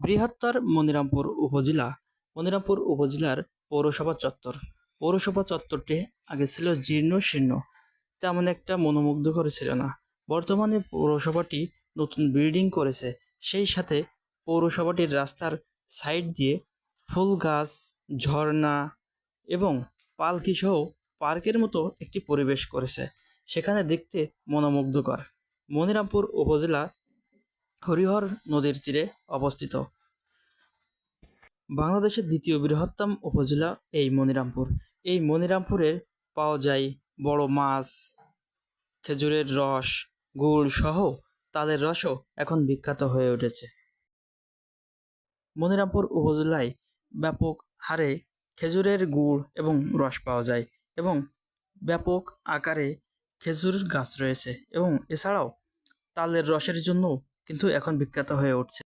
বৃহত্তর মনিরামপুর উপজেলা, মনিরামপুর উপজেলার পৌরসভা চত্বর। পৌরসভা চত্বরটি আগে ছিল জীর্ণ শীর্ণ, তেমন একটা মনোমুগ্ধকর ছিল না। বর্তমানে পৌরসভাটি নতুন বিল্ডিং করেছে, সেই সাথে পৌরসভাটির রাস্তার সাইড দিয়ে ফুল গাছ, ঝর্ণা এবং পালকি সহ পার্কের মতো একটি পরিবেশ করেছে, সেখানে দেখতে মনোমুগ্ধকর। মনিরামপুর উপজেলা হরিহর নদীর তীরে অবস্থিত। বাংলাদেশের দ্বিতীয় বৃহত্তম উপজেলা এই মনিরামপুর। এই মনিরামপুরের পাওয়া যায় বড় মাছ, খেজুরের রস, গুড় সহ তালের রসও এখন বিখ্যাত হয়ে উঠেছে। মনিরামপুর উপজেলায় ব্যাপক হারে খেজুরের গুড় এবং রস পাওয়া যায় এবং ব্যাপক আকারে খেজুর গাছ রয়েছে এবং এছাড়াও তালের রসের জন্য কিন্তু এখন বিখ্যাত হয়ে উঠছে।